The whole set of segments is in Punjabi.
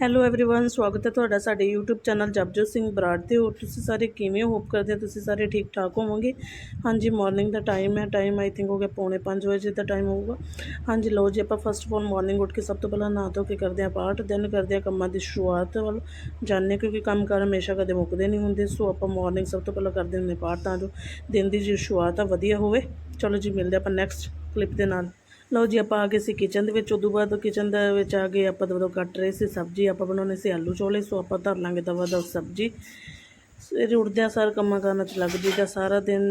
ਹੈਲੋ एवरीवन ਸਵਾਗਤ ਹੈ ਤੁਹਾਡਾ ਸਾਡੇ YouTube ਚੈਨਲ ਜਪਜੋਤ ਸਿੰਘ ਬਰਾੜ ਤੇ ਹੋਰ ਤੁਸੀਂ ਸਾਰੇ ਕਿਵੇਂ ਹੋ ਹੋਪ ਕਰਦੇ ਹਾਂ ਤੁਸੀਂ ਸਾਰੇ ਠੀਕ ਠਾਕ ਹੋਵੋਗੇ ਹਾਂਜੀ ਮਾਰਨਿੰਗ ਦਾ ਟਾਈਮ ਹੈ ਟਾਈਮ ਆਈ ਥਿੰਕ ਹੋ ਗਿਆ ਪੌਣੇ 5 ਵਜੇ ਦਾ ਟਾਈਮ ਹੋਊਗਾ ਹਾਂਜੀ ਲਓ ਜੀ ਆਪਾਂ ਫਸਟ ਆਫ ਆਲ ਮਾਰਨਿੰਗ ਉੱਠ ਕੇ ਸਭ ਤੋਂ ਪਹਿਲਾਂ ਨਹਾ ਧੋ ਕੇ ਕਰਦੇ ਹਾਂ ਪਾਠ ਦੈਨ ਕਰਦੇ ਹਾਂ ਕੰਮਾਂ ਦੀ ਸ਼ੁਰੂਆਤ ਵੱਲ ਜਾਣਦੇ ਹਾਂ ਕਿਉਂਕਿ ਕੰਮ ਕਾਰ ਹਮੇਸ਼ਾ ਕਦੇ ਮੁੱਕਦੇ ਨਹੀਂ ਹੁੰਦੇ ਸੋ ਆਪਾਂ ਮਾਰਨਿੰਗ ਸਭ ਤੋਂ ਪਹਿਲਾਂ ਕਰਦੇ ਹੁੰਦੇ ਪਾਠ ਤਾਂ ਜੋ ਦਿਨ ਦੀ ਜਿਹੜੀ ਸ਼ੁਰੂਆਤ ਆ ਵਧੀਆ ਹੋਵੇ ਚਲੋ ਜੀ ਮਿਲਦੇ ਆਪਾਂ ਨੈਕਸਟ ਕਲਿੱਪ ਦੇ ਨਾਲ ਲਓ ਜੀ, ਆਪਾਂ ਆ ਗਏ ਸੀ ਕਿਚਨ ਦੇ ਵਿੱਚ, ਉਦੋਂ ਬਾਅਦ ਕਿਚਨ ਦੇ ਵਿੱਚ ਆ ਗਏ ਆਪਾਂ ਦਵਾ ਕੱਟ ਰਹੇ ਸੀ ਸਬਜ਼ੀ, ਆਪਾਂ ਬਣਾਉਣੇ ਸੀ ਆਲੂ ਚੋਲੇ, ਸੋ ਆਪਾਂ ਧਰ ਲਾਂਗੇ ਦਵਾ ਦਾ ਸਬਜ਼ੀ। ਸਵੇਰੇ ਉੱਠਦਿਆਂ ਸਾਰ ਕੰਮਾਂ ਕਾਰਾਂ 'ਚ ਲੱਗ ਜੀਦਾ ਸਾਰਾ ਦਿਨ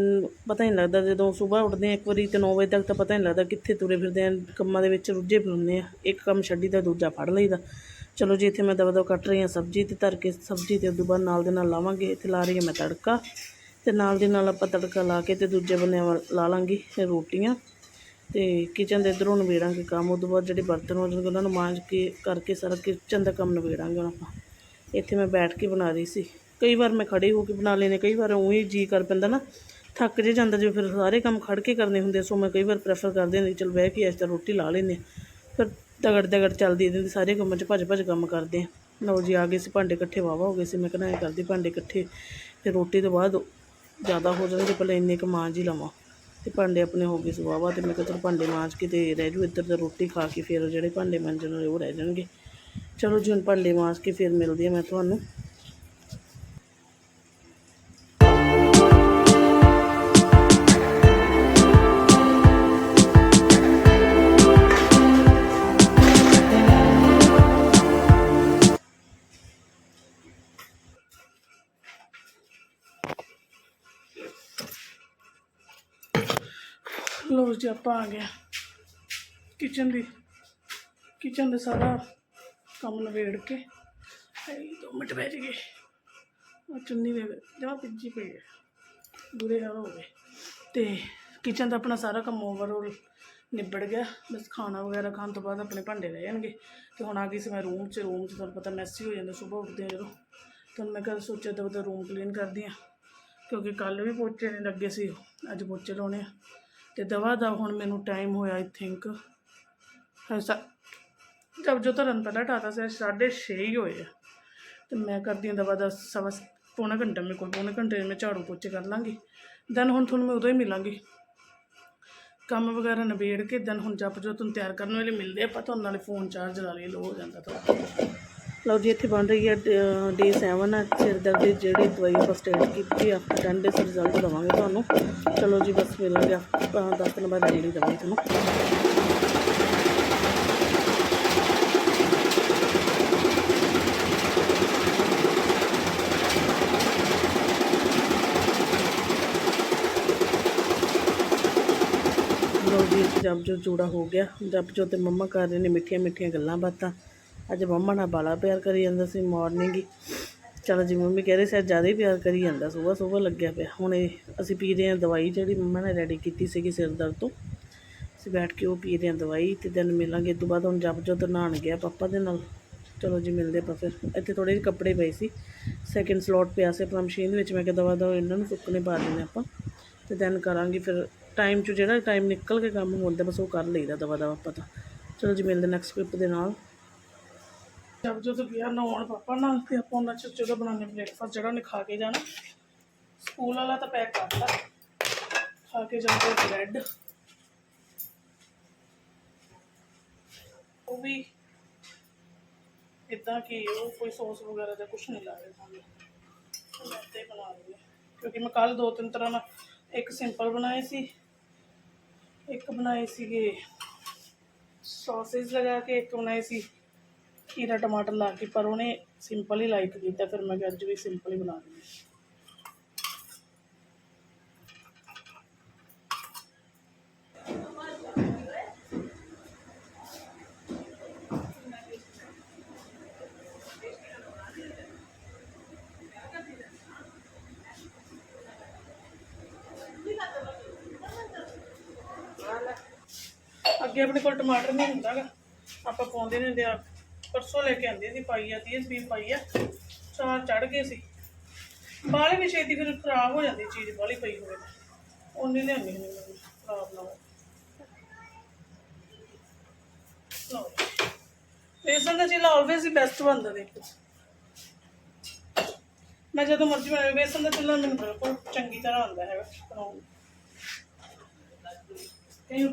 ਪਤਾ ਹੀ ਨਹੀਂ ਲੱਗਦਾ, ਜਦੋਂ ਸਵੇਰ ਉੱਠਦੇ ਹਾਂ, ਇੱਕ ਵਾਰੀ ਤੇ 9 ਵਜੇ ਤੱਕ ਤਾਂ ਪਤਾ ਨਹੀਂ ਲੱਗਦਾ ਕਿੱਥੇ ਤੁਰੇ ਫਿਰਦੇ ਆ ਕੰਮਾਂ ਦੇ ਵਿੱਚ ਰੁੱਝੇ ਫਿਰਦੇ ਆ ਇੱਕ ਕੰਮ ਛੱਡੀ ਤਾਂ ਦੂਜਾ ਫੜ ਲਈਦਾ। ਚਲੋ ਜੀ, ਇੱਥੇ ਮੈਂ ਦਵਾ ਦਵਾ ਕੱਟ ਰਹੀ ਹਾਂ, ਸਬਜ਼ੀ ਤੇ ਧਰ ਕੇ, ਸਬਜ਼ੀ ਤੇ ਉਦੋਂ ਬਾਅਦ ਨਾਲ ਦੇ ਨਾਲ ਲਾਵਾਂਗੇ, ਇੱਥੇ ਲਾ ਰਹੀ ਹਾਂ ਮੈਂ ਤੜਕਾ, ਤੇ ਨਾਲ ਦੇ ਨਾਲ ਆਪਾਂ ਤੜਕਾ ਲਾ ਕੇ ਤੇ ਦੂਜੇ ਬੰਨੇ ਵੱਲ ਲਾ ਲਾਂਗੀ ਰੋਟੀਆਂ। ਤੇ ਕਿਚਨ ਦੇ ਇਧਰੋਂ ਨਵੇੜਾਂਗੇ ਕੰਮ, ਉਦੋਂ ਬਾਅਦ ਜਿਹੜੇ ਬਰਤਨ ਹੋ ਜਾਣਗੇ, ਉਹਨਾਂ ਨੂੰ ਮਾਂਜ ਕੇ ਕਰਕੇ ਸਾਰਾ ਕਿਚਨ ਦਾ ਕੰਮ ਨਵੇੜਾਂਗੇ ਹੁਣ ਆਪਾਂ। ਇੱਥੇ ਮੈਂ ਬੈਠ ਕੇ ਬਣਾ ਰਹੀ ਸੀ। ਕਈ ਵਾਰ ਮੈਂ ਖੜੇ ਹੋ ਕੇ ਬਣਾ ਲੈਨੇ ਕਈ ਵਾਰ ਉਹੀ ਜੀ ਕਰ ਪੈਂਦਾ ਨਾ, ਥੱਕ ਜੇ ਜਾਂਦਾ, ਜਿਵੇਂ ਫਿਰ ਸਾਰੇ ਕੰਮ ਖੜ ਕੇ ਕਰਨੇ ਹੁੰਦੇ ਸੋ ਮੈਂ ਕਈ ਵਾਰ ਪ੍ਰੈਫਰ ਕਰਦੇ ਨਹੀਂ ਚਲ ਬਹਿ ਕੇ ਇਸ ਤਰ੍ਹਾਂ ਰੋਟੀ ਲਾ ਲੈਨੇ ਫਿਰ ਤਗੜ ਤਗੜ ਚੱਲਦੀ ਇਹਦੇ ਸਾਰੇ ਕੰਮਾਂ 'ਚ ਭੱਜ ਭੱਜ ਕੰਮ ਕਰਦੇ ਆ ਲਓ ਜੀ, ਆ ਗਏ ਸੀ ਭਾਂਡੇ ਇਕੱਠੇ ਵਾਵਾ ਹੋ ਗਏ ਸੀ, ਮੈਂ ਕਹਿੰਦਾ ਐਂ ਕਰਦੀ ਭਾਂਡੇ ਇਕੱਠੇ, ਫਿਰ ਰੋਟੀ ਤੋਂ ਬਾਅਦ ਜ਼ਿਆਦਾ ਹੋ ਜਾਣਗੇ ਪਹਿਲਾਂ ਇੰਨੇ ਕੁ ਮਾਂਜ ਹੀ ਲਵਾਂ। ਤੇ ਭਾਂਡੇ ਆਪਣੇ ਹੋ ਗਏ ਸੀ ਵਾਹਵਾ ਤੇ ਮੈਂ ਕਿਹਾ ਚਲ ਭਾਂਡੇ ਮਾਂਜ ਕੇ ਤੇ ਰਹਿ ਜੂ ਇੱਧਰ ਤੇ ਰੋਟੀ ਖਾ ਕੇ ਫਿਰ ਜਿਹੜੇ ਭਾਂਡੇ ਮਾਂਜਣ ਵਾਲੇ ਉਹ ਰਹਿ ਜਾਣਗੇ। ਚਲੋ ਜੀ, ਹੁਣ ਭਾਂਡੇ ਮਾਂਜ ਕੇ ਫਿਰ ਮਿਲਦੀ ਆ ਮੈਂ ਤੁਹਾਨੂੰ। ਲੋ ਜੀ ਆਪਾਂ ਆ ਗਿਆ ਕਿਚਨ ਦੀ, ਕਿਚਨ ਦਾ ਸਾਰਾ ਕੰਮ ਨਵੇੜ ਕੇ। ਇਹ ਦੋ ਮਿੰਟ ਬੈਠ ਗਏ ਉਹ ਚੁੰਨੀ ਦੇ ਜਮਾ ਪਿੱਜੀ ਪਈ ਹੈ। ਬੁਰੇ ਹਾਲ ਹੋ ਗਏ। ਤੇ ਕਿਚਨ ਦਾ ਆਪਣਾ ਸਾਰਾ ਕੰਮ ਓਵਰਆਲ ਨਿਬੜ ਗਿਆ। ਬਸ ਖਾਣਾ ਵਗੈਰਾ ਖਾਣ ਤੋਂ ਬਾਅਦ ਆਪਣੇ ਭਾਂਡੇ ਰਹਿ ਜਾਣਗੇ। ਤੇ ਹੁਣ ਆ ਗਈ ਸੀ ਮੈਂ ਰੂਮ 'ਚ ਰੂਮ 'ਚ ਤੁਹਾਨੂੰ ਪਤਾ ਮੈਸੀ ਹੋ ਜਾਂਦਾ ਸਵੇਰ ਉੱਠਦੇ ਆ ਜਦੋਂ। ਤਾਂ ਮੈਂ ਕੱਲ ਸੋਚਿਆ ਤਾਂ ਉਹਦਾ ਰੂਮ ਕਲੀਨ ਕਰਦੀ ਆ ਕਿਉਂਕਿ ਕੱਲ ਵੀ ਪੋਚੇ ਨਹੀਂ ਲੱਗੇ ਸੀ, ਅੱਜ ਪੋਚੇ ਲਾਉਣੇ ਆ। ਤੇ ਦਵਾ ਦਾ ਹੁਣ ਮੈਨੂੰ ਟਾਈਮ ਹੋਇਆ ਆਈ ਥਿੰਕ ਐਸਾ ਜਦ ਜੋ ਧਰਨ ਪਹਿਲਾਂ ਟਾਤਾ ਸੀ ਸਾਢੇ ਛੇ ਹੀ ਹੋਏ ਆ। ਤੇ ਮੈਂ ਕਰਦੀ ਹਾਂ ਦਵਾ ਦਾ ਸਵਾ ਪੌਣਾ ਘੰਟਾ ਮੇਰੇ ਕੋਲ, ਪੌਣੇ ਘੰਟੇ ਮੈਂ ਝਾੜੂ ਪੋਚੇ ਕਰ ਲਾਂਗੀ। ਦੈਨ ਹੁਣ ਤੁਹਾਨੂੰ ਮੈਂ ਉਦੋਂ ਹੀ ਮਿਲਾਂਗੀ। ਕੰਮ ਵਗੈਰਾ ਨਿਬੇੜ ਕੇ ਦੈਨ ਹੁਣ ਜਪ ਜੋ ਤੁਹਾਨੂੰ ਤਿਆਰ ਕਰਨ ਵੇਲੇ ਮਿਲਦੇ ਆਪਾਂ ਤੁਹਾਨੂੰ ਨਾਲੇ ਫੋਨ ਚਾਰਜ ਲਾ ਲਈ ਲੋ ਹੋ ਜਾਂਦਾ ਤੁਹਾਡਾ ਲਓ ਜੀ, ਇੱਥੇ ਬਣ ਰਹੀ ਹੈ ਡੇ 7 ਆ ਸਿਰ ਦਰਦ ਦੀ ਜਿਹੜੀ ਦਵਾਈ ਆਪਾਂ ਸਟਾਰਟ ਕੀਤੀ ਆ 10 ਡੇਸ ਰਿਜ਼ਲਟ ਦਵਾਂਗੇ ਤੁਹਾਨੂੰ। ਚਲੋ ਜੀ, ਬਸ ਮਿਲਾਂਗੇ ਆਪਾਂ 10 ਦਿਨ ਬਾਅਦ ਜਿਹੜੀ ਦਵਾਈ ਤੁਹਾਨੂੰ ਲਓ ਜੀ, ਜਬ ਜੋ ਜੂੜਾ ਹੋ ਗਿਆ, ਜਬ ਜੋ ਤੇ ਮੰਮਾ ਕਰ ਰਹੇ ਨੇ ਮਿੱਠੀਆਂ ਮਿੱਠੀਆਂ ਗੱਲਾਂ ਬਾਤਾਂ। ਅੱਜ ਮੰਮਾ ਨਾਲ ਬਾਲਾ ਪਿਆਰ ਕਰੀ ਜਾਂਦਾ ਸੀ ਮਾਰਨਿੰਗ ਹੀ। ਚਲੋ ਜੀ ਮੰਮੀ ਕਹਿ ਰਹੇ ਸੀ ਅੱਜ ਜ਼ਿਆਦਾ ਹੀ ਪਿਆਰ ਕਰੀ ਜਾਂਦਾ, ਸਵੇਰ ਸਵੇਰ ਲੱਗਿਆ ਪਿਆ। ਹੁਣ ਇਹ ਅਸੀਂ ਪੀ ਰਹੇ ਹਾਂ ਦਵਾਈ ਜਿਹੜੀ ਮੰਮਾ ਨੇ ਰੈਡੀ ਕੀਤੀ ਸੀਗੀ ਸਿਰ ਦਰਦ ਤੋਂ। ਅਸੀਂ ਬੈਠ ਕੇ ਉਹ ਪੀ ਰਹੇ ਹਾਂ ਦਵਾਈ ਤੇ ਦਿਨ ਮਿਲਾਂਗੇ। ਇਹ ਤੋਂ ਬਾਅਦ ਹੁਣ ਜਪ ਜੋ ਤੇ ਨਹਾਉਣ ਗਿਆ ਪਾਪਾ ਦੇ ਨਾਲ। ਚਲੋ ਜੀ ਮਿਲਦੇ ਆਪਾਂ ਫਿਰ। ਇੱਥੇ ਥੋੜੇ ਜਿਹੇ ਕੱਪੜੇ ਪਏ ਸੀ। ਸੈਕਿੰਡ ਸਲੋਟ ਪਿਆ ਸੀ ਆਪਣਾ ਮਸ਼ੀਨ ਵਿੱਚ। ਮੈਂ ਕਿਹਾ ਦਵਾ ਦਵਾ ਇਹਨਾਂ ਨੂੰ ਸੁੱਕਣੇ ਪਾ ਦਿੰਦੇ ਆਪਾਂ। ਤੇ ਦੈਨ ਕਰਾਂਗੇ ਫਿਰ। ਟਾਈਮ 'ਚ ਜਿਹੜਾ ਟਾਈਮ ਨਿਕਲ ਕੇ ਕੰਮ ਹੁੰਦਾ, ਬਸ ਉਹ ਕਰ ਲਈਦਾ ਦਵਾ ਦਵਾ ਪਤਾ ਚਲੋ ਜੀ ਮਿਲਦੇ ਨੈਕਸਟ ਕਲਿੱਪ ਦੇ ਨਾਲ। ਜਦ ਜਦੋਂ ਗਿਆ ਨਹਾਉਣ ਪਾਪਾ ਨਾਲ ਤੇ ਆਪਾਂ ਉਹਨਾਂ ਚ ਜਦੋਂ ਬਣਾਉਣੇ ਬ੍ਰੇਕਫਾਸਟ ਜਿਹੜਾ ਉਹਨੇ ਖਾ ਕੇ ਜਾਣਾ ਸਕੂਲ ਵਾਲਾ ਤਾਂ ਪੈਕ ਕਰਤਾ। ਖਾ ਕੇ ਜਾਂਦੇ ਬ੍ਰੈਡ ਉਹ ਵੀ ਇਦਾਂ ਕਿ ਉਹ ਕੋਈ ਸੌਸ ਵਗੈਰਾ ਦਾ ਕੁਝ ਨਹੀਂ ਲਾ ਰਹੇ ਸਾਨੂੰ। ਮੈਂ ਇੱਦਾਂ ਬਣਾ ਰਹੀ ਕਿਉਂਕਿ ਮੈਂ ਕੱਲ ਦੋ ਤਿੰਨ ਤਰ੍ਹਾਂ ਨਾਲ ਇੱਕ ਸਿੰਪਲ ਬਣਾਏ ਸੀ, ਇੱਕ ਬਣਾਏ ਸੀਗੇ ਸੌਸੇਜ ਲਗਾ ਕੇ, ਇੱਕ ਬਣਾਏ ਸੀ ਖੀਰਾ ਟਮਾਟਰ ਲਾ ਕੇ, ਪਰ ਉਹਨੇ ਸਿੰਪਲ ਹੀ ਲਾਈਕ ਕੀਤਾ, ਫਿਰ ਮੈਂ ਕਿਹਾ ਅੱਜ ਵੀ ਸਿੰਪਲ ਹੀ ਬਣਾ ਲਈ ਅੱਗੇ ਆਪਣੇ ਕੋਲ ਟਮਾਟਰ ਨਹੀਂ ਹੁੰਦਾਗਾ ਆਪਾਂ ਪਾਉਂਦੇ ਨੇ ਹੁੰਦੇ ਆ ਪਰਸੋਂ ਲੈ ਕੇ ਆਂਦੇ ਸੀ, ਪਾਈ ਆ 30 ਰੁਪਏ ਪਾਈ ਆ ਚਾਰ ਚੜ ਗਏ ਸੀ। ਬਾਹਲੇ ਵੀ ਛੇਤੀ ਫਿਰ ਖਰਾਬ ਹੋ ਜਾਂਦੀ ਚੀਜ਼, ਬਾਹਲੀ ਪਈ ਹੋਵੇ ਉਹਨੇ ਲਿਆਉਣੀ ਨਹੀਂ ਮੈਨੂੰ ਖਰਾਬ ਨਾ ਹੋਵੇ। ਲਓ ਬੇਸਨ ਦਾ ਚੀਲਾ ਆਲਵੇਜ਼ ਹੀ ਬੈਸਟ ਬਣਦਾ ਦੇਖੋ। ਮੈਂ ਜਦੋਂ ਮਰਜ਼ੀ ਬਣਾਵੇ ਬੇਸਨ ਦਾ ਚੀਲਾ ਮੈਨੂੰ ਬਿਲਕੁਲ ਚੰਗੀ ਤਰ੍ਹਾਂ ਆਉਂਦਾ ਹੈਗਾ, ਬਣਾਉਣ ਕੈਨ ਯੂ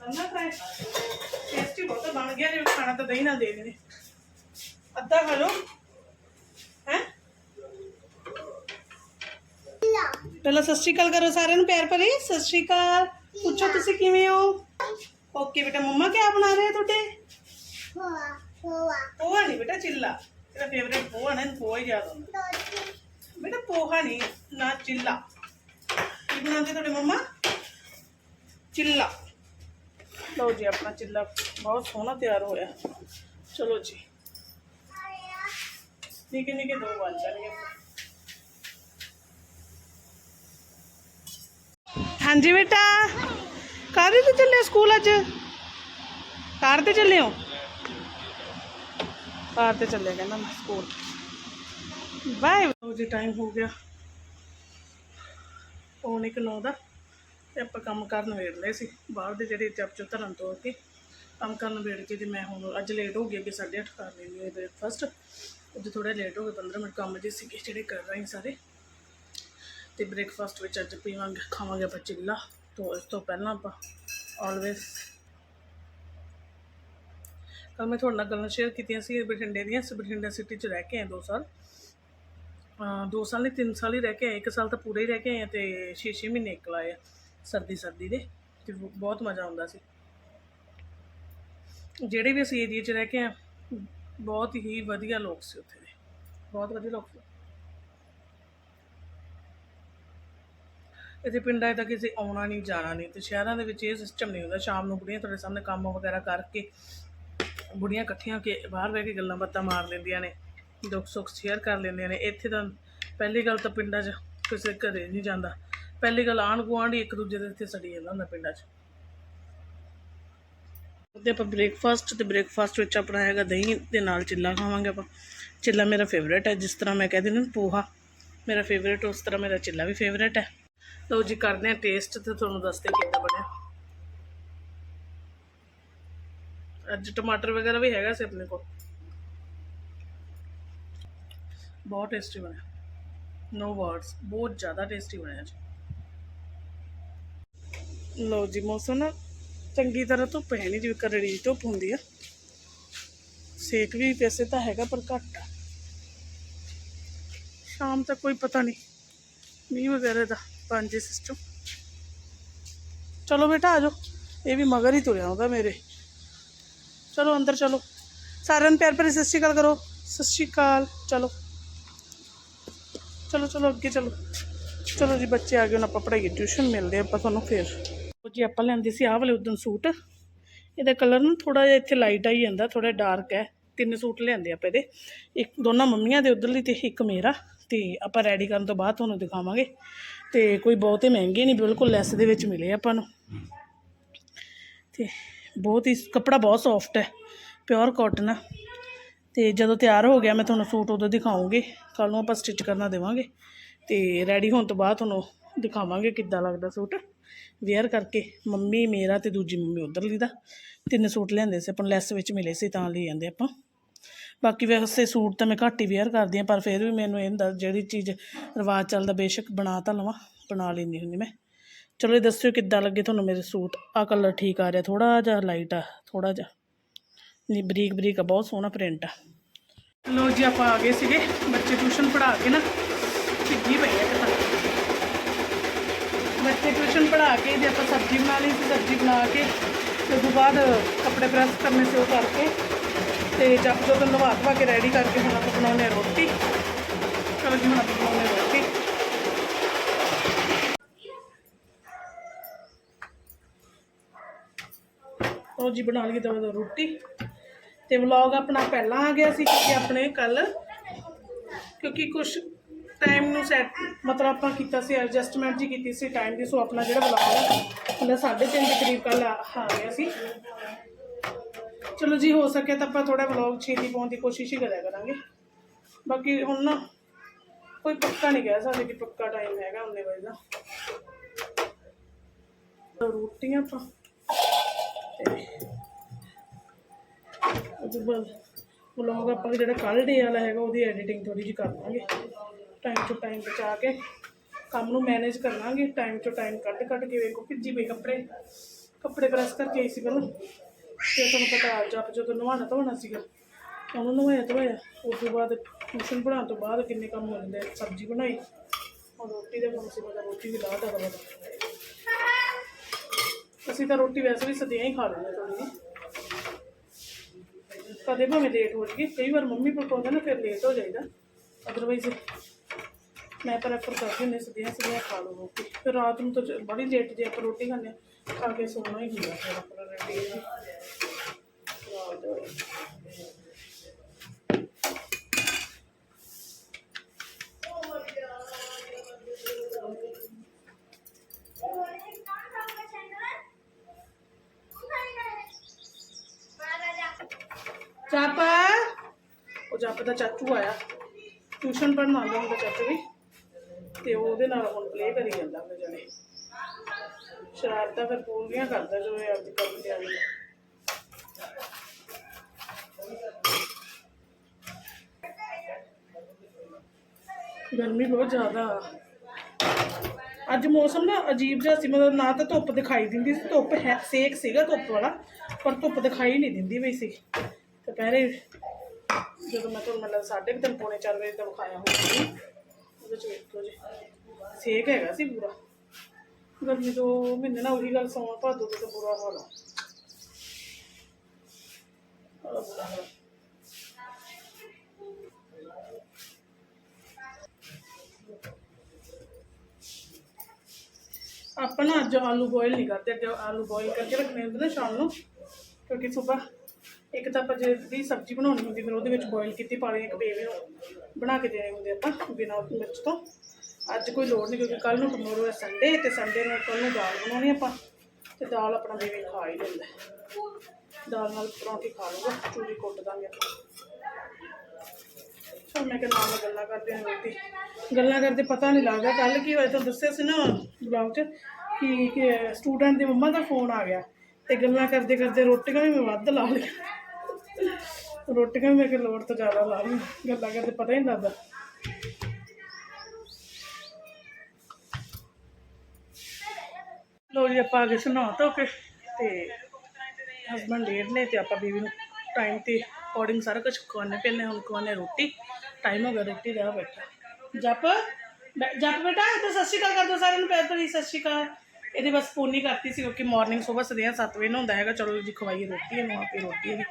ਕਰਨਾ ਟਰਾਈ ਟੇਸਟੀ ਬਹੁਤ ਬਣ ਗਿਆ ਜੇ ਖਾਣਾ ਤਾਂ ਦਹੀਂ ਨਾਲ ਦੇ ਦੇਣੇ। ਅੱਧਾ ਖਾ ਲਓ। ਹੈ? ਪਹਿਲਾਂ ਸਤਿ ਸ਼੍ਰੀ ਅਕਾਲ ਕਰੋ ਸਾਰਿਆਂ ਨੂੰ, ਪਿਆਰ ਭਰੀ। ਸਤਿ ਸ਼੍ਰੀ ਅਕਾਲ। ਪੁੱਛੋ ਤੁਸੀਂ ਕਿਵੇਂ ਹੋ? ਓਕੇ ਬੇਟਾ, ਮੰਮਾ ਕੀ ਬਣਾ ਰਹੇ ਆ ਤੁਹਾਡੇ? ਪੋਹਾ ਨਹੀਂ ਬੇਟਾ, ਚਿੱਲਾ। ਤੇਰਾ ਫੇਵਰੇਟ ਪੋਹਾ ਨਾ, ਇਹਨੂੰ ਹੀ ਯਾਦ ਬੇਟਾ, ਪੋਹਾ ਨਹੀਂ, ਨਾ ਚਿੱਲਾ। ਕੀ ਬਣਾਉਂਦੇ ਤੁਹਾਡੇ ਮੰਮਾ? ਚਿੱਲਾ। ਲਓ ਜੀ, ਆਪਣਾ ਚਿੱਲਾ ਬਹੁਤ ਸੋਹਣਾ ਤਿਆਰ ਹੋਇਆ। ਚਲੋ ਜੀ। ਨਿੱਕੇ ਨਿੱਕੇ ਦੋ ਬਣ ਜਾਣਗੇ। ਹਾਂਜੀ ਬੇਟਾ, ਕਾਹਦੇ ਤੇ ਚੱਲੇ ਸਕੂਲ ਅੱਜ? ਕਾਰ ਤੇ ਚੱਲੇ ਹੋ? ਕਾਰ ਤੇ ਚੱਲੇ ਕਹਿੰਦਾ ਮੈਂ ਸਕੂਲ। ਬਾਏ। ਲਓ ਜੀ ਟਾਈਮ ਹੋ ਗਿਆ। ਪੌਣੇ ਕੁ ਨੌ ਦਾ। ਤੇ ਆਪਾਂ ਕੰਮ ਕਰਨ ਵੇੜ ਲਏ ਸੀ। ਬਾਹਰ ਦੇ ਜਿਹੜੇ ਚੱਪ ਚੁ ਧਰਨ ਤੋਂ ਅੱਗੇ ਕੰਮ ਕਰਨ ਵੇੜ ਕੇ ਤੇ ਮੈਂ ਹੁਣ ਅੱਜ ਲੇਟ ਹੋ ਗਈ ਕਿ 8:30 ਕਰ ਲੈਣੀ ਹੈ ਬ੍ਰੇਕਫਾਸਟ ਅੱਜ ਥੋੜਾ ਲੇਟ ਹੋ ਗਏ 15 ਮਿੰਟ ਕੰਮ ਜੇ ਸੀਗੇ ਜਿਹੜੇ ਕਰ ਰਹੇ ਸਾਰੇ। ਤੇ ਬ੍ਰੇਕਫਾਸਟ ਵਿੱਚ ਅੱਜ ਪੀਵਾਂਗੇ, ਖਾਵਾਂਗੇ ਆਪਾਂ ਚਿੱਲਾ। ਤੋਂ ਇਸ ਤੋਂ ਪਹਿਲਾਂ ਆਪਾਂ ਆਲਵੇਸ ਕੱਲ ਮੈਂ ਤੁਹਾਡੇ ਨਾਲ ਗੱਲਾਂ ਸ਼ੇਅਰ ਕੀਤੀਆਂ ਸੀ, ਬਠਿੰਡੇ ਦੀਆਂ। ਅਸੀਂ ਬਠਿੰਡਾ ਸਿਟੀ 'ਚ ਰਹਿ ਕੇ ਆਏ 2 ਸਾਲ। ਦੋ ਸਾਲ ਨਹੀਂ, ਤਿੰਨ ਸਾਲ ਹੀ ਰਹਿ ਕੇ ਆਏ। ਇੱਕ ਸਾਲ ਤਾਂ ਪੂਰੇ ਹੀ ਰਹਿ ਕੇ ਆਏ ਤੇ 6-6 ਮਹੀਨੇ ਇੱਕ ਲਾਏ ਆ। ਸਰਦੀ ਸਰਦੀ ਦੇ ਤੇ ਬਹੁਤ ਮਜ਼ਾ ਆਉਂਦਾ ਸੀ। ਜਿਹੜੇ ਵੀ ਅਸੀਂ ਏਰੀਏ 'ਚ ਰਹਿ ਕੇ ਆ ਬਹੁਤ ਹੀ ਵਧੀਆ ਲੋਕ ਸੀ ਉੱਥੇ ਦੇ। ਬਹੁਤ ਵਧੀਆ ਲੋਕ ਸੀ। ਇੱਥੇ ਪਿੰਡਾਂ 'ਚ ਤਾਂ ਕਿਸੇ ਆਉਣਾ ਨਹੀਂ, ਜਾਣਾ ਨਹੀਂ ਤੇ ਸ਼ਹਿਰਾਂ ਦੇ ਵਿੱਚ ਇਹ ਸਿਸਟਮ ਨਹੀਂ ਹੁੰਦਾ। ਸ਼ਾਮ ਨੂੰ ਬੁੜੀਆਂ ਤੁਹਾਡੇ ਸਾਹਮਣੇ ਕੰਮ ਵਗੈਰਾ ਕਰਕੇ ਬੁੜੀਆਂ ਇਕੱਠੀਆਂ ਕੇ ਬਾਹਰ ਬਹਿ ਕੇ ਗੱਲਾਂ ਬਾਤਾਂ ਮਾਰ ਲੈਂਦੀਆਂ ਨੇ, ਦੁੱਖ ਸੁੱਖ ਸ਼ੇਅਰ ਕਰ ਲੈਂਦੀਆਂ ਨੇ। ਇੱਥੇ ਤਾਂ ਪਹਿਲੀ ਗੱਲ ਤਾਂ ਪਿੰਡਾਂ 'ਚ ਕਿਸੇ ਘਰੇ ਨਹੀਂ ਜਾਂਦਾ। ਪਹਿਲੀ ਗੱਲ ਆਂਢ ਗੁਆਂਢ ਹੀ ਇੱਕ ਦੂਜੇ ਦੇ ਇੱਥੇ ਸੜੀ ਜਾਂਦਾ ਹੁੰਦਾ ਪਿੰਡਾਂ 'ਚ। ਤੇ ਆਪਾਂ ਬ੍ਰੇਕਫਾਸਟ ਤੇ ਬ੍ਰੇਕਫਾਸਟ ਵਿੱਚ ਆਪਣਾ ਹੈਗਾ ਦਹੀਂ ਦੇ ਨਾਲ ਚਿੱਲਾ ਖਾਵਾਂਗੇ ਆਪਾਂ। ਚਿੱਲਾ ਮੇਰਾ ਫੇਵਰੇਟ ਹੈ, ਜਿਸ ਤਰ੍ਹਾਂ ਮੈਂ ਕਹਿੰਦੀ ਨਾ ਪੋਹਾ ਮੇਰਾ ਫੇਵਰੇਟ ਉਸ ਤਰ੍ਹਾਂ ਮੇਰਾ ਚਿੱਲਾ ਵੀ ਫੇਵਰੇਟ ਹੈ। ਲਓ ਜੀ ਕਰਦੇ ਹਾਂ ਟੇਸਟ ਤੇ ਤੁਹਾਨੂੰ ਦੱਸਦੇ ਕਿੱਦਾਂ ਬਣਿਆ। ਅੱਜ ਟਮਾਟਰ ਵਗੈਰਾ ਵੀ ਹੈਗਾ ਸੀ ਆਪਣੇ ਕੋਲ। ਬਹੁਤ ਟੇਸਟੀ ਬਣਿਆ। ਨੋ ਵਰਡਸ ਬਹੁਤ ਜ਼ਿਆਦਾ ਟੇਸਟੀ ਬਣਿਆ ਜੀ। ਲਓ ਜੀ, ਮੌਸਮ ਨਾ ਚੰਗੀ ਤਰ੍ਹਾਂ ਧੁੱਪ ਹੈ ਨਹੀਂ, ਜਿਵੇਂ ਕਰੜੀ ਦੀ ਧੁੱਪ ਹੁੰਦੀ ਆ। ਸੇਕ ਵੀ ਵੈਸੇ ਤਾਂ ਹੈਗਾ, ਪਰ ਘੱਟ ਆ। ਸ਼ਾਮ ਤੱਕ ਕੋਈ ਪਤਾ ਨਹੀਂ, ਮੀਂਹ ਵਗੈਰਾ ਦਾ ਪੰਜੇ ਸਿਸਟਮ ਚਲੋ ਬੇਟਾ, ਆ ਜਾਓ। ਇਹ ਵੀ ਮਗਰ ਹੀ ਤੁਰਿਆ ਉਹਦਾ ਮੇਰੇ। ਚਲੋ, ਅੰਦਰ ਚਲੋ। ਸਾਰਿਆਂ ਨੂੰ ਪਿਆਰ ਭਰੀ ਸਤਿ ਸ਼੍ਰੀ ਅਕਾਲ ਕਰੋ। ਸਤਿ ਸ਼੍ਰੀ ਅਕਾਲ। ਚਲੋ। ਚਲੋ ਚਲੋ, ਅੱਗੇ ਚਲੋ। ਚਲੋ ਜੀ, ਬੱਚੇ ਆ ਗਏ, ਹੁਣ ਆਪਾਂ ਪੜ੍ਹਾਈ ਟਿਊਸ਼ਨ ਮਿਲਦੇ ਆ ਆਪਾਂ ਤੁਹਾਨੂੰ ਫਿਰ। ਉਹ ਜੀ, ਆਪਾਂ ਲੈਂਦੇ ਸੀ ਆਹ ਵਾਲੇ ਉਦੋਂ ਸੂਟ। ਇਹਦਾ ਕਲਰ ਨਾ ਥੋੜਾ ਜਿਹਾ ਇੱਥੇ ਲਾਈਟ ਆਈ ਜਾਂਦਾ ਥੋੜਾ ਡਾਰਕ ਹੈ। ਤਿੰਨ ਸੂਟ ਲਿਆਂਦੇ ਆਪਾਂ ਇਹਦੇ। ਇੱਕ ਦੋਨਾਂ ਮੰਮੀਆਂ ਦੇ ਉਧਰਲੀ ਤੇ ਇੱਕ ਮੇਰਾ। ਤੇ ਆਪਾਂ ਰੈਡੀ ਕਰਨ ਤੋਂ ਬਾਅਦ ਤੁਹਾਨੂੰ ਦਿਖਾਵਾਂਗੇ। ਤੇ ਕੋਈ ਬਹੁਤੇ ਮਹਿੰਗੇ ਨਹੀਂ, ਬਿਲਕੁਲ ਲੈਸ ਦੇ ਵਿੱਚ ਮਿਲੇ ਆਪਾਂ ਨੂੰ। ਤੇ ਬਹੁਤ ਹੀ ਕੱਪੜਾ ਬਹੁਤ ਸੌਫਟ ਹੈ ਪਿਓਰ ਕਾਟਨ ਆ। ਤੇ ਜਦੋਂ ਤਿਆਰ ਹੋ ਗਿਆ, ਮੈਂ ਤੁਹਾਨੂੰ ਸੂਟ ਉਦੋਂ ਦਿਖਾਉਂਗੀ। ਕੱਲ ਨੂੰ ਆਪਾਂ ਸਟਿਚ ਕਰਨਾ ਦੇਵਾਂਗੇ। ਤੇ ਰੈਡੀ ਹੋਣ ਤੋਂ ਬਾਅਦ ਤੁਹਾਨੂੰ ਦਿਖਾਵਾਂਗੇ ਕਿੱਦਾਂ ਲੱਗਦਾ ਸੂਟ। ਵੇਅਰ ਕਰਕੇ ਮੰਮੀ ਮੇਰਾ ਤੇ ਦੂਜੀ ਮੰਮੀ ਉਧਰਲੀ ਦਾ। ਤਿੰਨ ਸੂਟ ਲਿਆਂਦੇ ਸੀ, ਆਪਾਂ ਨੂੰ ਲੈਸ ਵਿੱਚ ਮਿਲੇ ਸੀ ਤਾਂ ਲਈ ਜਾਂਦੇ ਆਪਾਂ। ਬਾਕੀ ਵੈਸੇ ਸੂਟ ਤਾਂ ਮੈਂ ਘੱਟ ਹੀ ਵੇਅਰ ਕਰਦੀ ਹਾਂ, ਪਰ ਫਿਰ ਵੀ ਮੈਨੂੰ ਇਹ ਹੁੰਦਾ ਜਿਹੜੀ ਚੀਜ਼ ਰਿਵਾਜ ਚੱਲਦਾ, ਬੇਸ਼ੱਕ ਬਣਾ ਤਾਂ ਲਵਾਂ, ਬਣਾ ਲੈਂਦੀ ਹੁੰਦੀ ਮੈਂ। ਚਲੋ ਇਹ ਦੱਸਿਓ ਕਿੱਦਾਂ ਲੱਗੇ ਤੁਹਾਨੂੰ ਮੇਰੇ ਸੂਟ। ਆ ਕਲਰ ਠੀਕ ਆ ਰਿਹਾ ਥੋੜਾ ਜਿਹਾ ਲਾਈਟ ਆ ਥੋੜਾ ਜਿਹਾ। ਨਹੀਂ ਬਰੀਕ ਬਰੀਕ ਆ, ਬਹੁਤ ਸੋਹਣਾ ਪ੍ਰਿੰਟ ਆ। ਲੋ ਜੀ, ਆਪਾਂ ਆ ਗਏ ਸੀਗੇ, ਬੱਚੇ ਟਿਊਸ਼ਨ ਪੜ੍ਹਾ ਕੇ ਨਾ ਭਿੱਜੀ ਪਈ ਆ ਕਿਤਾ ਬੱਚੇ ਟਿਊਸ਼ਨ ਪੜ੍ਹਾ ਕੇ, ਜੇ ਆਪਾਂ ਸਬਜ਼ੀ ਬਣਾ ਲਈ ਸੀ ਸਬਜ਼ੀ ਬਣਾ ਕੇ, ਤੇ ਉਸ ਤੋਂ ਬਾਅਦ ਕੱਪੜੇ ਪ੍ਰੈਸ ਕਰਨੇ ਸੀ ਉਹ ਕਰਕੇ, ਤੇ ਜਦ ਜਦੋਂ ਨਵਾ ਧਵਾ ਕੇ ਰੈਡੀ ਕਰਕੇ ਹੁਣ ਆਪਾਂ ਬਣਾਉਂਦੇ ਹਾਂ ਰੋਟੀ। ਚਲੋ ਜੀ, ਹੁਣ ਆਪਾਂ ਬਣਾਉਂਦੇ ਹਾਂ ਰੋਟੀ। ਉਹ ਜੀ, ਬਣਾ ਲਈ ਦਵਾ ਰੋਟੀ। ਤੇ ਵਲੌਗ ਆਪਣਾ ਪਹਿਲਾਂ ਆ ਗਿਆ ਸੀ, ਕਿਉਂਕਿ ਆਪਣੇ ਕੱਲ ਕਿਉਂਕਿ ਕੁਝ ਟਾਈਮ ਨੂੰ ਸੈਟ ਮਤਲਬ ਆਪਾਂ ਕੀਤਾ ਸੀ ਐਡਜਸਟਮੈਂਟ ਜੀ ਕੀਤੀ ਸੀ ਟਾਈਮ ਦੀ, ਸੋ ਆਪਣਾ ਜਿਹੜਾ ਵਲੌਗ ਹੈ ਉਹਦਾ 3:30 ਦੇ ਕਰੀਬ ਕੱਲ ਆ ਆ ਗਿਆ ਸੀ। ਚਲੋ ਜੀ, ਹੋ ਸਕਿਆ ਤਾਂ ਆਪਾਂ ਥੋੜਾ ਵਲੌਗ ਛੇਤੀ ਪਾਉਣ ਦੀ ਕੋਸ਼ਿਸ਼ ਹੀ ਕਰਿਆ ਕਰਾਂਗੇ। ਬਾਕੀ ਹੁਣ ਨਾ ਕੋਈ ਪੱਕਾ ਨਹੀਂ ਕਹਿ ਸਕਦੇ ਕਿ ਪੱਕਾ ਟਾਈਮ ਹੈਗਾ ਉਹਨੇ ਵਜੇ ਦਾ ਤਾਂ ਰੋਟੀਆਂ ਆਪਾਂ। ਤੇ ਉਹ ਤੋਂ ਆਪਾਂ ਜਿਹੜਾ ਕੱਲ੍ਹ ਡੇ ਵਾਲਾ ਹੈਗਾ, ਉਹਦੀ ਐਡੀਟਿੰਗ ਥੋੜੀ ਜਿਹੀ ਕਰ ਲਾਂਗੇ। ਟਾਈਮ ਤੋਂ ਟਾਈਮ ਬਚਾ ਕੇ ਕੰਮ ਨੂੰ ਮੈਨੇਜ ਕਰ ਲਾਂਗੇ ਟਾਈਮ ਤੋਂ ਟਾਈਮ ਕੱਢ ਕੱਢ ਕੇ ਵੇਖੋ ਭਿੱਜੀ ਪਈ ਕੱਪੜੇ ਕੱਪੜੇ ਪ੍ਰੈਸ ਕਰਕੇ ਆਈ ਸੀ ਪਹਿਲਾਂ। ਤੇ ਤੁਹਾਨੂੰ ਪਤਾ ਆ ਜਦ ਜਦੋਂ ਨਹਾਉਣਾ ਧੋਣਾ ਸੀਗਾ, ਉਹਨੂੰ ਨਵਾਇਆ ਧੋਇਆ। ਉਸ ਤੋਂ ਬਾਅਦ ਟਿਊਸ਼ਨ ਪੜਾਉਣ ਤੋਂ ਬਾਅਦ ਕਿੰਨੇ ਕੰਮ ਹੋ ਜਾਂਦੇ ਸਬਜ਼ੀ ਬਣਾਈ, ਹੁਣ ਰੋਟੀ ਦੇ ਕੰਮ ਸੀ ਪਤਾ ਰੋਟੀ ਵੀ ਲਾਹ ਦਾ ਅਸੀਂ ਤਾਂ ਰੋਟੀ ਵੈਸੇ ਵੀ ਸਦੀਆਂ ਹੀ ਖਾ ਲੈਂਦੇ ਥੋੜੀ ਜਿਹੀ। ਕਦੇ ਭਾਵੇਂ ਲੇਟ ਹੋ ਜਾਈਏ, ਕਈ ਵਾਰ ਮੰਮੀ ਪਕਾਉਂਦੇ ਨਾ, ਫਿਰ ਲੇਟ ਹੋ ਜਾਈਦਾ। ਅਦਰਵਾਈਜ਼ ਮੈਂ ਪ੍ਰੈਫਰ ਕਰਦੀ ਹੁੰਦੀ ਸਦੀਆਂ ਸਦੀਆਂ ਖਾ ਲਓ ਫਿਰ ਰਾਤ ਨੂੰ ਤਾਂ ਬੜੀ ਲੇਟ ਜੇ ਆਪਾਂ ਰੋਟੀ ਖਾਂਦੇ ਖਾ ਕੇ ਸੋਣਾ ਹੀ ਹੁੰਦਾ ਫਿਰ ਆਪਣਾ ਰੈਡੀ ਜਪ ਉਹ ਜਪ ਦਾ ਚਾਚੂ ਆਇਆ। ਟਿਊਸ਼ਨ ਪੜ੍ਹਨ ਆਉਂਦਾ ਹੁੰਦਾ ਚਾਚੂ ਵੀ। ਤੇ ਉਹ ਉਹਦੇ ਨਾਲ ਹੁਣ ਪਲੇ ਕਰੀ ਜਾਂਦਾ ਉਹਦੇ ਜਣੇ। ਸ਼ਰਾਰਤਾਂ ਫਿਰ ਪੂਰੀਆਂ ਕਰਦਾ ਜੋ ਇਹ ਅੱਜ ਕੱਲ੍ਹ ਤੇ ਆਈ ਗਰਮੀ ਬਹੁਤ ਜ਼ਿਆਦਾ। ਅੱਜ ਮੌਸਮ ਨਾ ਅਜੀਬ ਜਿਹਾ ਸੀ, ਮਤਲਬ ਨਾ ਤਾਂ ਧੁੱਪ ਦਿਖਾਈ ਦਿੰਦੀ ਸੀ, ਧੁੱਪ ਹੈ, ਸੇਕ ਸੀਗਾ ਧੁੱਪ ਵਾਲਾ, ਪਰ ਧੁੱਪ ਦਿਖਾਈ ਨਹੀਂ ਦਿੰਦੀ ਪਈ ਸੀ। ਦੁਪਹਿਰੇ ਜਦੋਂ ਮੈਂ ਤੁਹਾਨੂੰ ਮਤਲਬ ਸਾਢੇ ਕੁ ਤਿੰਨ, ਪੌਣੇ ਚਾਰ ਵਜੇ ਦਾ ਵਿਖਾਇਆ ਹੋਇਆ ਸੀ ਉਹਦੇ ਚ ਵੇਖੋ ਜੀ ਸੇਕ ਹੈਗਾ ਸੀ ਪੂਰਾ। ਗਰਮੀ ਤੋਂ ਮਹੀਨੇ ਨਾਲ ਉਹੀ ਗੱਲ ਸੌਣ ਭਾਦੋ ਦਾ ਤਾਂ ਬੁਰਾ ਹਾਲ ਆ। ਆਪਾਂ ਨਾ ਅੱਜ ਆਲੂ ਬੋਇਲ ਨਹੀਂ ਕਰਦੇ ਅੱਗੇ ਆਲੂ ਬੋਇਲ ਕਰਕੇ ਰੱਖਣੇ ਹੁੰਦੇ ਨਾ ਸ਼ਾਮ ਨੂੰ, ਕਿਉਂਕਿ ਸਵੇਰ ਇੱਕ ਤਾਂ ਆਪਾਂ ਜੇ ਜਿਹੜੀ ਸਬਜ਼ੀ ਬਣਾਉਣੀ ਹੁੰਦੀ, ਫਿਰ ਉਹਦੇ ਵਿੱਚ ਬੋਇਲ ਕੀਤੀ ਪਾਣੀ, ਇੱਕ ਬੇਵੇ ਬਣਾ ਕੇ ਦੇਣੇ ਹੁੰਦੇ ਆਪਾਂ, ਬਿਨਾਂ ਮਿਰਚ ਤੋਂ। ਅੱਜ ਕੋਈ ਲੋੜ ਨਹੀਂ, ਕਿਉਂਕਿ ਕੱਲ ਨੂੰ ਟਮੋਰੋ ਹੈ ਸੰਡੇ ਤੇ ਸੰਡੇ ਨੂੰ ਕੱਲ ਨੂੰ ਦਾਲ ਬਣਾਉਣੀ ਆਪਾਂ, ਤੇ ਦਾਲ ਆਪਣਾ ਬੇਵੇ ਖਾ ਹੀ ਲੈਂਦਾ ਦਾਲ ਨਾਲ ਪਰੌਂਠੀ ਖਾ ਲੂਗਾ ਚੂਰੀ ਕੁੱਟ ਦਾਂਗੇ ਆਪਾਂ। ਚਲ ਮੈਂ ਕਿਹਾ ਨਾਲ ਗੱਲਾਂ ਕਰਦੇ ਹਾਂ ਰੋਟੀ। ਗੱਲਾਂ ਕਰਦੇ ਪਤਾ ਨਹੀਂ ਲੱਗਦਾ ਕੱਲ ਕੀ ਹੋਇਆ ਤੁਹਾਨੂੰ ਦੱਸਿਆ ਸੀ ਨਾ ਬਲੌਗ 'ਚ, ਕਿ ਸਟੂਡੈਂਟ ਦੀ ਮੰਮਾ ਦਾ ਫੋਨ ਆ ਗਿਆ, ਤੇ ਗੱਲਾਂ ਕਰਦੇ ਕਰਦੇ ਰੋਟੀਆਂ ਵੀ ਮੈਂ ਵੱਧ ਲਾ ਲਈਆਂ। ਰੋਟੀਆਂ ਵੀ ਮੈਂ ਲੋੜ ਤੋਂ ਜ਼ਿਆਦਾ ਲਾ ਲਈ। ਗੱਲਾਂ ਕਰਦੇ ਪਤਾ ਹੀ ਨਹੀਂ ਲੱਗਦਾ। ਲੋ ਜੀ, ਆਪਾਂ ਆ ਗਏ ਸੀ ਧੋ ਕੇ ਤੇ ਹਸਬੰਡ ਲੇਟ ਨੇ ਤੇ ਆਪਾਂ ਬੀਵੀ ਨੂੰ ਟਾਈਮ ਤੇ ਅਕੋਰਡਿੰਗ ਸਾਰਾ ਕੁਝ ਖਵਾਉਣੇ ਪੈਣੇ ਹੁਣ ਖਵਾਉਣੇ ਰੋਟੀ। ਟਾਈਮ ਹੋ ਗਿਆ ਰੋਟੀ ਦਾ, ਬੈਠਾ। ਜਪ ਜਪ ਬੇਟਾ ਤੇ ਸਤਿ ਸ਼੍ਰੀ ਅਕਾਲ ਕਰ ਦੋ ਸਾਰਿਆਂ ਨੂੰ, ਪਿਆਰ ਭਰੀ ਸਤਿ ਸ਼੍ਰੀ ਅਕਾਲ। ਇਹਦੇ ਬਸ ਪੋਨੀ ਕਰਤੀ ਸੀ ਕਿਉਂਕਿ ਮਾਰਨਿੰਗ ਸਵੇਰ ਸਦੀਆਂ 7 ਵਜੇ ਨੂੰ ਹੁੰਦਾ ਹੈਗਾ। ਚਲੋ ਜੀ, ਖਵਾਈਏ ਰੋਟੀ, ਇਹਨੂੰ ਆਪੇ ਰੋਟੀ ਇਹਦੀ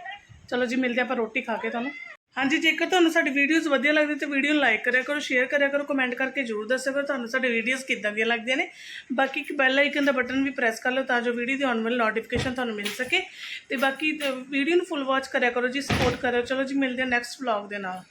ਚਲੋ ਜੀ, ਮਿਲਦੇ ਆਪਾਂ ਰੋਟੀ ਖਾ ਕੇ ਤੁਹਾਨੂੰ। ਹਾਂਜੀ, ਜੇਕਰ ਤੁਹਾਨੂੰ ਸਾਡੀ ਵੀਡੀਓਜ਼ ਵਧੀਆ ਲੱਗਦੀ ਤੇ ਵੀਡੀਓ ਨੂੰ ਲਾਈਕ ਕਰਿਆ ਕਰੋ ਸ਼ੇਅਰ ਕਰਿਆ ਕਰੋ ਕਮੈਂਟ ਕਰਕੇ ਜਰੂਰ ਦੱਸਿਆ ਕਰੋ ਤੁਹਾਨੂੰ ਸਾਡੀ ਵੀਡੀਓਜ਼ ਕਿੱਦਾਂ ਦੀਆਂ ਲੱਗਦੀਆਂ ਨੇ। ਬਾਕੀ ਇੱਕ ਬੈਲ ਆਈਕਨ ਦਾ ਬਟਨ ਵੀ ਪ੍ਰੈਸ ਕਰ ਲਓ ਤਾਂ ਜੋ ਵੀਡੀਓ ਦੀ ਆਉਣ ਵਾਲੀ ਨੋਟੀਫਿਕੇਸ਼ਨ ਤੁਹਾਨੂੰ ਮਿਲ ਸਕੇ। ਤੇ ਬਾਕੀ ਵੀਡੀਓ ਨੂੰ ਫੁੱਲ ਵਾਚ ਕਰਿਆ ਕਰੋ ਜੀ ਸਪੋਰਟ ਕਰਿਓ ਚਲੋ ਜੀ, ਮਿਲਦੇ ਹਾਂ ਨੈਕਸਟ ਵਲੌਗ ਦੇ ਨਾਲ।